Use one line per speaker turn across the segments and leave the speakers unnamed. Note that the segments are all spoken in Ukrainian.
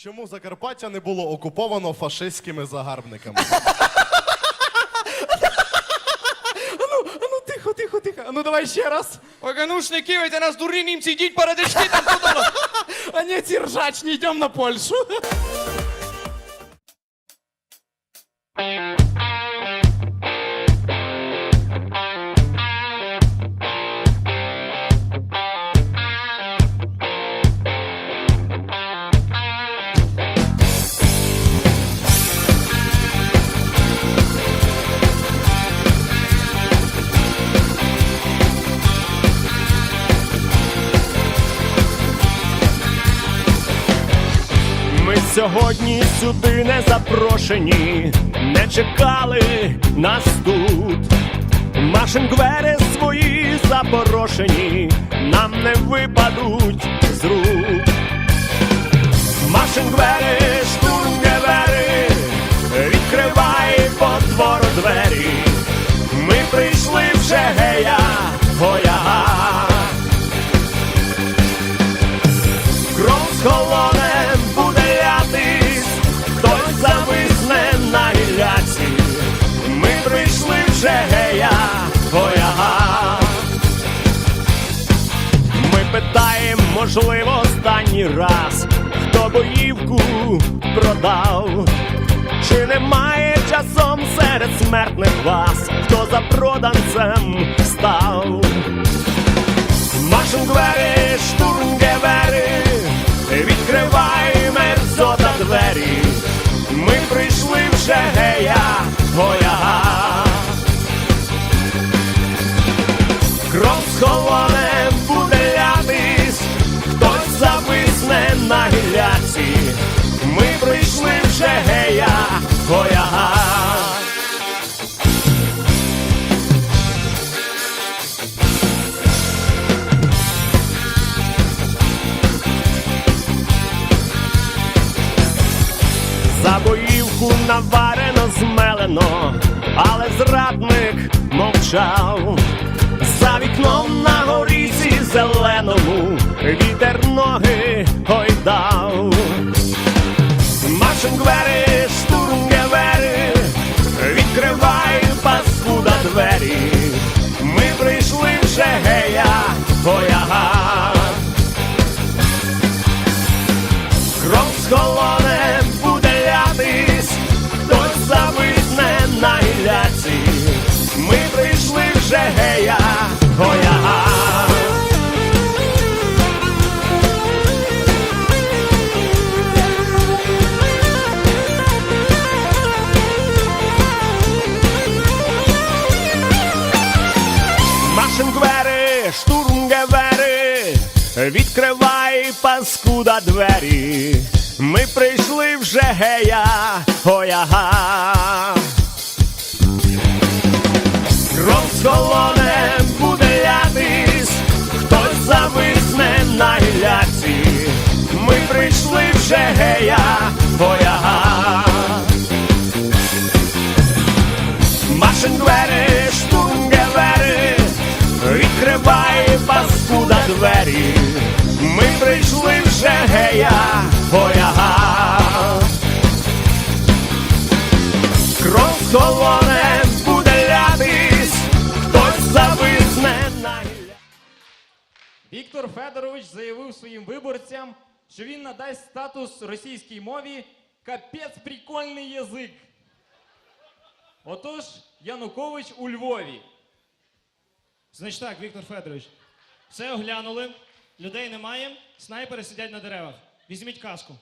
Чому Закарпаття не було окуповано фашистськими загарбниками?
Ану, ану, тихо, тихо, тихо. А ну давай ще раз.
Ой, ну ж не кивайте нас, дурні німці, йдіть передачки там подолу.
А не ці ржачні, йдемо на Польщу.
Сьогодні сюди не запрошені, не чекали нас тут. Машингвери свої запорошені, нам не випадуть з рук. Машингвери, штурмгевери, відкривай потвору двері. Ми прийшли вже гея, гоя. Кров з можливо, останній раз, хто боївку продав. Чи немає часом серед смертних вас, хто за проданцем став? Машем двері, штурмгевери, відкривай мерзота двері. Ми прийшли вже гея, гоя. Кров з холоне буде прийшли вже гея, гоя. За боївку наварено змелено, але зрадник мовчав. За вікном на горісі зеленому вітер ноги гойдав. Машингвери, штурмгевери, відкривай паскуда двері. Ми прийшли вже гея, відкривай паскуда двері. Ми прийшли вже гея, гояга. Кров з колоне буде лятись, хтось зависне на гілляці. Ми прийшли вже гея, ояга. гояга. Машингвери, штурмгевери, відкривай паскуда двері. Ми прийшли вже гея, гояга. Кров з буде лятись, хтось зависне на гілля.
Віктор Федорович заявив своїм виборцям, що він надасть статус російській мові капець прикольний язик. Отож, Янукович у Львові.
Значить так, Віктор Федорович, все оглянули, людей немає, снайпери сидять на деревах. Візьміть каску.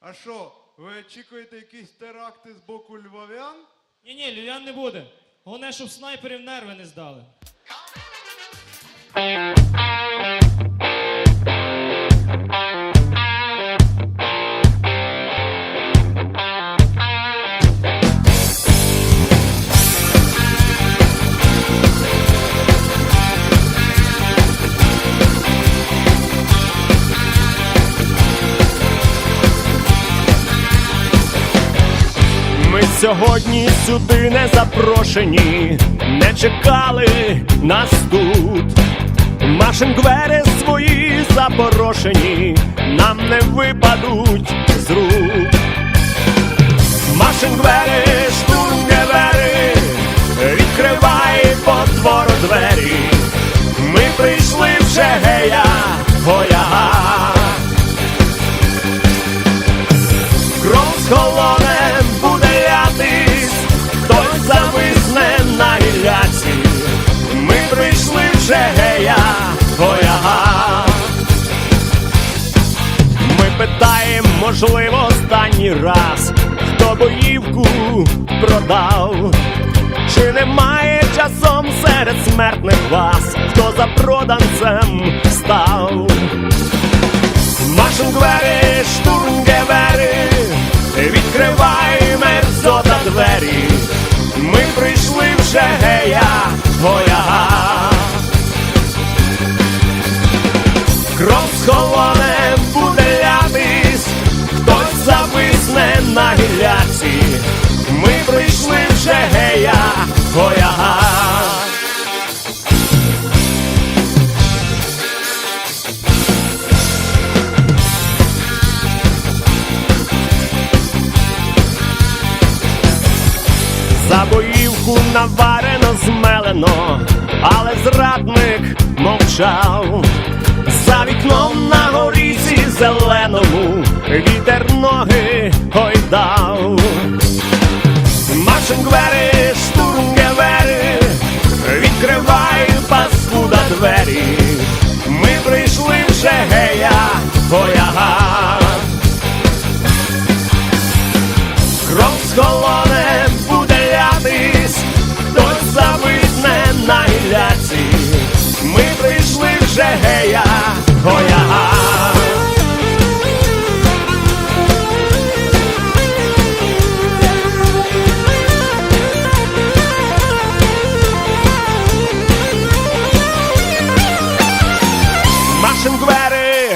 А що, ви очікуєте якісь теракти з боку львов'ян?
Ні, ні, львів'ян не буде. Головне, щоб снайперів нерви не здали.
Сьогодні сюди не запрошені, не чекали нас тут. Машингвери свої запорошені, нам не випадуть з рук. Машингвери, штурмгевери, відкривай потвору двері. Ми прийшли вже гея, можливо, останній раз, хто боївку продав. Чи немає часом серед смертних вас, хто за проданцем став? Машингвери, штурмгевери, відкривай мерзота двері. Ми прийшли вже гея, гея, гоя. За боївку наварено змелено, але зрадник мовчав. За вікном на горісі зеленому вітер ноги гойдав.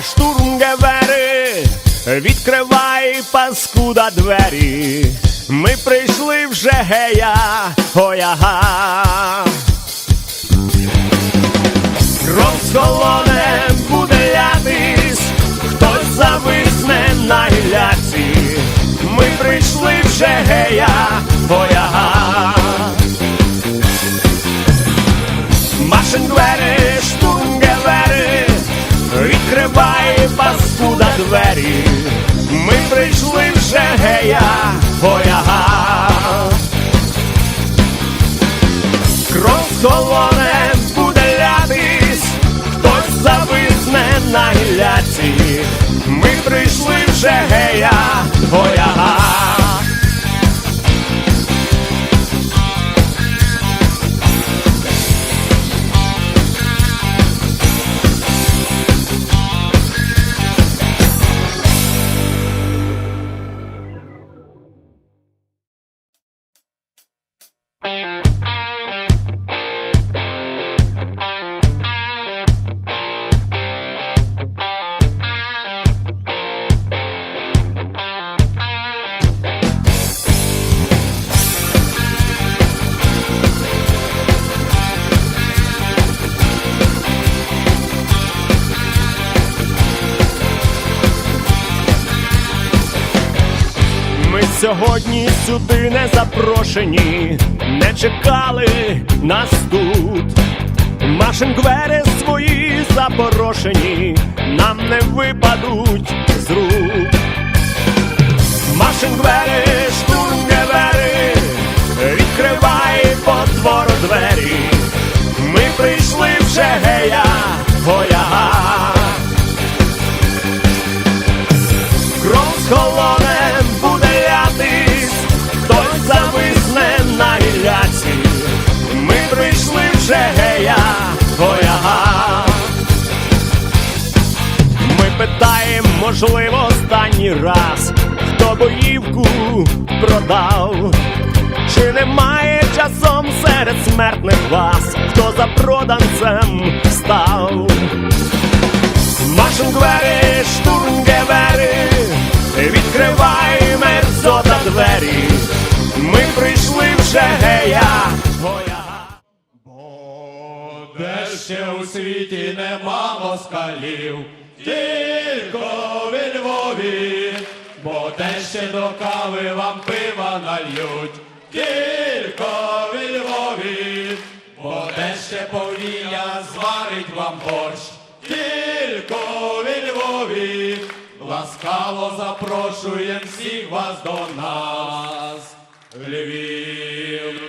Машингвери, штурмгевери, відкривай паскуда двері. Ми прийшли вже гея, гояга. Кров з колоне буде лятись, хтось зависне на гілляці. Ми прийшли вже гея, прийшли вже гея, гояга. Кров з колоне буде лятись, хтось зависне на гляці. Ми прийшли вже гея, гояга. Сьогодні сюди не запрошені, не чекали нас тут. Машингвери свої запорошені, нам не випадуть з рук. Машингвери, штурмгевери, відкривай потвору двері. Ми прийшли вже гея, гоя. Можливо, останній раз, хто боївку продав. Чи немає часом серед смертних вас, хто за проданцем став? Машингвери, штурмгевери, відкривай мерзота двері. Ми прийшли вже гея, гоя.
Бо
де ще у світі нема москалів, тільки в Львові, бо де ще до кави вам пива нальють, тільки в Львові, бо де ще повія зварить вам борщ, тільки в Львові, ласкаво запрошуєм всіх вас до нас. Львів